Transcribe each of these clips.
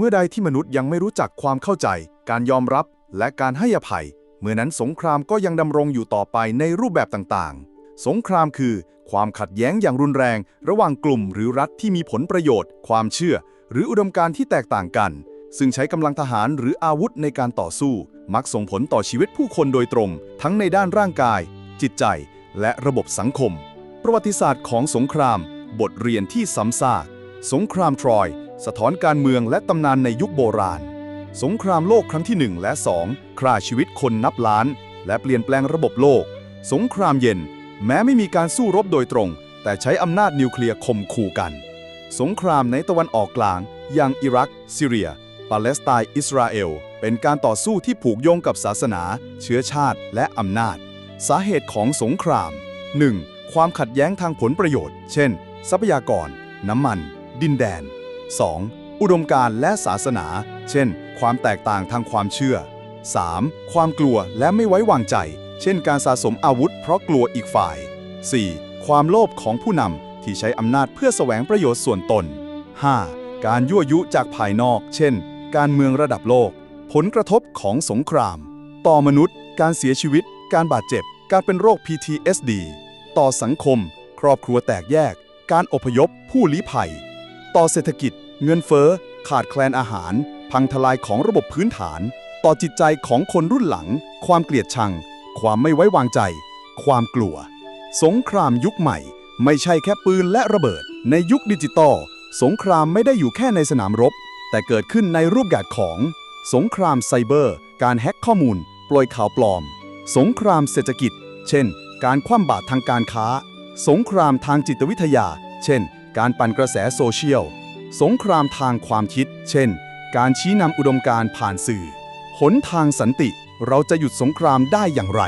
เมื่อใดที่มนุษย์ยังไม่รู้จักความเข้าใจ การยอมรับและการให้อภัย เมื่อนั้นสงครามก็ยังดำรงอยู่ต่อไปในรูปแบบต่างๆ สงครามคือ ความขัดแย้งอย่างรุนแรง ระหว่างกลุ่มหรือรัฐที่มีผลประโยชน์ ความเชื่อ หรืออุดมการณ์ที่แตกต่างกัน ซึ่งใช้กำลังทหารหรืออาวุธในการต่อสู้ มักส่งผลต่อชีวิตผู้คนโดยตรง ทั้งในด้านร่างกาย จิตใจ และระบบสังคม ประวัติศาสตร์ของสงคราม บทเรียนที่ซ้ำซากสงครามทรอย สะท้อนการเมืองและตำนานในยุคโบราณ สงครามโลกครั้งที่ 1 และ 2ฆ่าชีวิตคนนับล้าน และเปลี่ยนแปลงระบบโลก สงครามเย็น แม้ไม่มีการสู้รบโดยตรง แต่ใช้อำนาจนิวเคลียร์ข่มขู่กัน สงครามในตะวันออกกลาง อย่างอิรัก ซีเรีย ปาเลสไตน์ อิสราเอล เป็นการต่อสู้ที่ผูกโยงกับศาสนา เชื้อชาติ และอำนาจ สาเหตุของสงคราม 1. ความขัดแย้งทางผลประโยชน์ เช่น ทรัพยากร น้ำมัน ดินแดน 2. อุดมการณ์และศาสนา เช่น ความแตกต่างทางความเชื่อ 3. ความกลัวและไม่ไว้วางใจ เช่น การสะสมอาวุธเพราะกลัวอีกฝ่าย 4. ความโลภของผู้นำที่ใช้อำนาจเพื่อแสวงประโยชน์ส่วนตน 5. การยั่วยุจากภายนอก เช่น การเมืองระดับโลก ผลกระทบของสงคราม ต่อมนุษย์ การเสียชีวิต การบาดเจ็บ การเป็นโรค PTSD ต่อสังคม ครอบครัวแตกแยก การอพยพ ผู้ลี้ภัย ต่อเศรษฐกิจ เงินเฟ้อ ขาดแคลนอาหาร พังทลายของระบบพื้นฐาน ต่อจิตใจของคนรุ่นหลัง ความเกลียดชัง ความไม่ไว้วางใจ ความกลัว สงครามยุคใหม่ ไม่ใช่แค่ปืนและระเบิด ในยุคดิจิตอลสงครามไม่ได้อยู่แค่ในสนามรบ แต่เกิดขึ้นในรูปแบบของ สงครามไซเบอร์ การแฮ็กข้อมูล ปล่อยข่าวปลอม สงครามเศรษฐกิจ เช่น การคว่ำบาตรทางการค้า สงครามทางจิตวิทยา เช่น การปั่นกระแสโซเชียล สงครามทางความคิด เช่น การชี้นำอุดมการณ์ผ่านสื่อ หนทางสันติ เราจะหยุดสงครามได้อย่างไร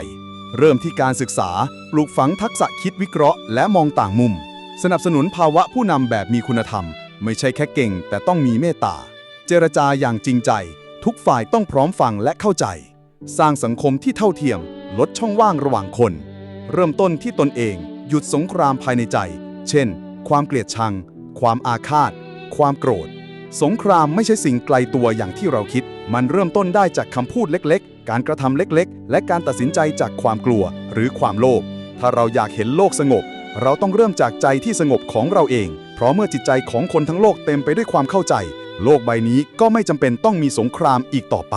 เริ่มที่การศึกษา ปลูกฝังทักษะคิดวิเคราะห์ และมองต่างมุม สนับสนุนภาวะผู้นำแบบมีคุณธรรม ไม่ใช่แค่เก่ง แต่ต้องมีเมตตา เจรจาอย่างจริงใจ ทุกฝ่ายต้องพร้อมฟังและเข้าใจ สร้างสังคมที่เท่าเทียม ลดช่องว่างระหว่างคน เริ่มต้นที่ตนเอง หยุดสงครามภายในใจ เช่น ความเกลียดชัง ความอาฆาต ความโกรธ สงครามไม่ใช่สิ่งไกลตัวอย่างที่เราคิด มันเริ่มต้นได้จากคำพูดเล็กๆ การกระทำเล็กๆ และการตัดสินใจจากความกลัวหรือความโลภ ถ้าเราอยากเห็นโลกสงบ เราต้องเริ่มจากใจที่สงบของเราเอง เพราะเมื่อจิตใจของคนทั้งโลกเต็มไปด้วยความเข้าใจ โลกใบนี้ก็ไม่จำเป็นต้องมีสงครามอีกต่อไป